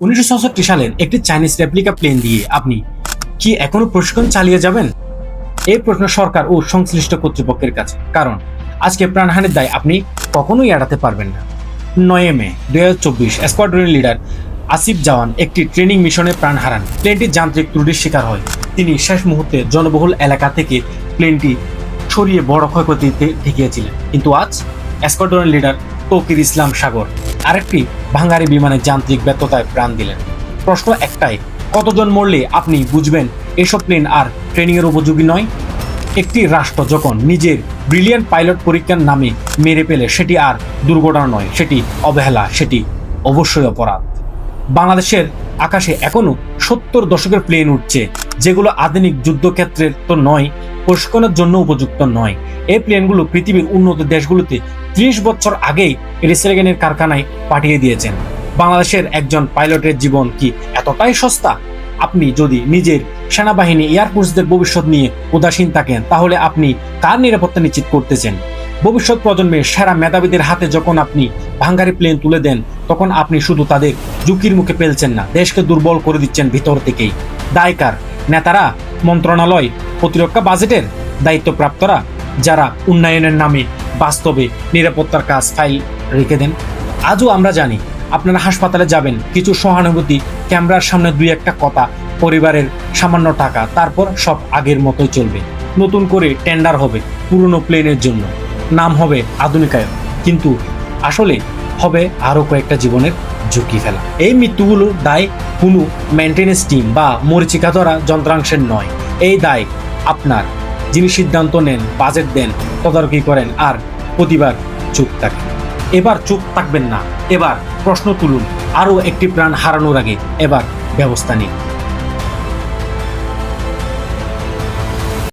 উনিশশো সালের একটি চাইনিজ রেপ্লিকা প্লেন দিয়ে আপনি কি এখনও প্রশিক্ষণ চালিয়ে যাবেন? এই প্রশ্ন সরকার ও সংশ্লিষ্ট কর্তৃপক্ষের কাছে। কারণ, আজকে প্রাণহানির দায় আপনি কখনোই এড়াতে পারবেন না। নয় মে দুই হাজার চব্বিশ, স্কোয়াড্রনের লিডার আসিফ জাওয়ান একটি ট্রেনিং মিশনে প্রাণ হারান। প্লেনটি যান্ত্রিক ত্রুটির শিকার হয়। তিনি শেষ মুহূর্তে জনবহুল এলাকা থেকে প্লেনটি ছড়িয়ে বড় ক্ষয়ক্ষতিতে ঠেকিয়েছিলেন। কিন্তু আজ, স্কোয়াড্রনের লিডার তৌকির ইসলাম সাগর। আরেকটি ভাঙ্গারি বিমানের যান্ত্রিক ব্যর্থতায় প্রাণ দিলেন। প্রশ্ন একটাই, কতজন মরলে আপনি বুঝবেন, এসব প্লেন আর ট্রেনিংয়ের উপযোগী নয়? একটি রাষ্ট্র যখন নিজের ব্রিলিয়ান্ট পাইলট পরীক্ষার নামে মেরে পেলে সেটি আর দুর্ঘটনা নয়, সেটি অবহেলা, সেটি অবশ্যই অপরাধ। বাংলাদেশের আকাশে এখনও সত্তর দশকের প্লেন উঠছে, যেগুলো আধুনিক যুদ্ধক্ষেত্রের তো নয়, প্রশিক্ষণের জন্য উপযুক্ত নয়। এই প্লেনগুলো পৃথিবীর উন্নত দেশগুলোতে ত্রিশ বছর আগেই রিসেলগেনের কারখানায় পাঠিয়ে দিয়েছেন। বাংলাদেশের একজন পাইলটের জীবন কি এতটাই সস্তা? আপনি যদি নিজের সেনাবাহিনী এয়ারফোর্সদের ভবিষ্যৎ নিয়ে উদাসীন থাকেন, তাহলে আপনি কার নিরাপত্তা নিশ্চিত করতেছেন? ভবিষ্যৎ প্রজন্মের সেরা মেধাবীদের হাতে যখন আপনি ভাঙ্গারি প্লেন তুলে দেন, তখন আপনি শুধু তাদের ঝুঁকির মুখে ফেলছেন না, দেশকে দুর্বল করে দিচ্ছেন ভিতর থেকেই। দায়কার নেতারা, মন্ত্রণালয়, প্রতিরক্ষা বাজেটের দায়িত্বপ্রাপ্তরা, যারা উন্নয়নের নামে বাস্তবে নিরাপত্তার কাজ ফাইল রেখে দেন। আজও আমরা জানি আপনারা হাসপাতালে যাবেন, কিছু সহানুভূতি, ক্যামেরার সামনে দুই একটা কথা, পরিবারের সামান্য টাকা, তারপর সব আগের মতোই চলবে। নতুন করে টেন্ডার হবে পুরনো প্লেনের জন্য। নাম হবে আধুনিকায়ন, কিন্তু আসলে হবে আরও কয়েকটা জীবনের ঝুঁকি ফেলা। এই মৃত্যুগুলো দায় কোনো মেনটেন্যান্স টিম বা মরিচিকা ধরা যন্ত্রাংশের নয়। এই দায় আপনার যিনি সিদ্ধান্ত নেন বাজেট দেন, তদারকি করেন আর প্রতিবার চুপ থাকেন। এবার চুপ থাকবেন না। এবার প্রশ্ন তুলুন, আরও একটি প্রাণ হারানোর আগে এবার ব্যবস্থা নিন।